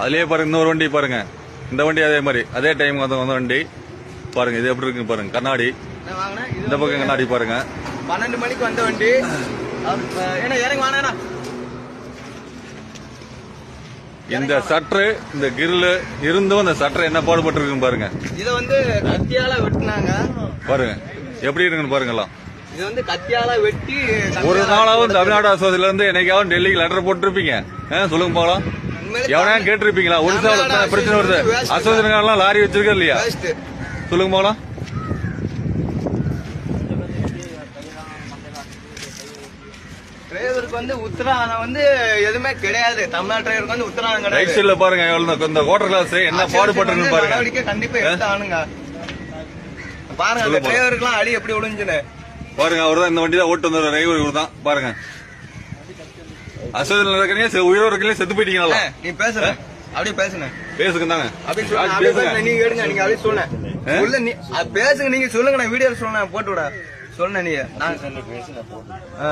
அதுலயே பாருங்க இன்னொரு வண்டி பாருங்க. இந்த வண்டி அதே மாதிரி அதே டைம் வந்த வந்த வண்டி. பாருங்க இது எப்படி இருக்கு பாருங்க கண்ணாடி. இந்த பக்கம் கண்ணாடி பாருங்க. பன்னெண்டு மணிக்கு வந்த வண்டி. இந்த சற்று இந்த கிரில் இருந்தும் அந்த சற்று என்ன பாடுபட்டு இருக்குன்னு பாருங்க. இதை வந்து கத்தியால வெட்டினாங்க. பாருங்க எப்படி இருக்குன்னு பாருங்கலாம் இது வந்து கத்தியால வெட்டி ஒரு நாளாவது தமிழ்நாடு ஆஸ்பத்திரியில இருந்து என்னைக்காவது டெல்லிக்கு லெட்டர் போட்டிருப்பீங்க. சொல்லுங்க போகலாம் உண்மையிலே எவனா கேட்டிருப்பீங்களா? தமிழ்நாடு பிரச்சனை வருது. ஆஸ்பத்திரிலாம் லாரி வச்சிருக்கா இல்லையா? சொல்லுங்க போகலாம் டிரைவருக்கு வந்து உத்தரவாதம் வந்து எதுவுமே கிடையாது. தமிழ்நாடு டிரைவருக்கு வந்து உத்தரவாதம் ரைட் கிடையாது பாருங்க இந்த குவார்டர் கிளாஸ் என்ன பாடுபட்டு பாருங்க. கண்டிப்பா எடுத்து ஆனுங்க பாருங்க. டிரைவருக்குலாம் அடி எப்படி விழுந்துன்னு பாருங்க அவர் தான் இந்த வண்டி தான் ஓட்டு வந்த டிரைவர் இவர் தான். பாருங்க. ஆஸ்பத்திரியில் இருக்கிறீங்க உயிரோடு இருக்கீங்க செத்து போயிட்டீங்களா நீ பேசுற. அப்படியே பேசுன பேசுங்க தாங்க. அப்படியே பேசுங்க. நீங்க எடுங்க நீங்க அப்படியே சொல்லுங்க? சொல்ல நீ பேசுங்க நீங்க சொல்லுங்க நான் வீடியோ சொல்லுங்க போட்டு விட சொல்லுங்க நீங்க நான் ஆ.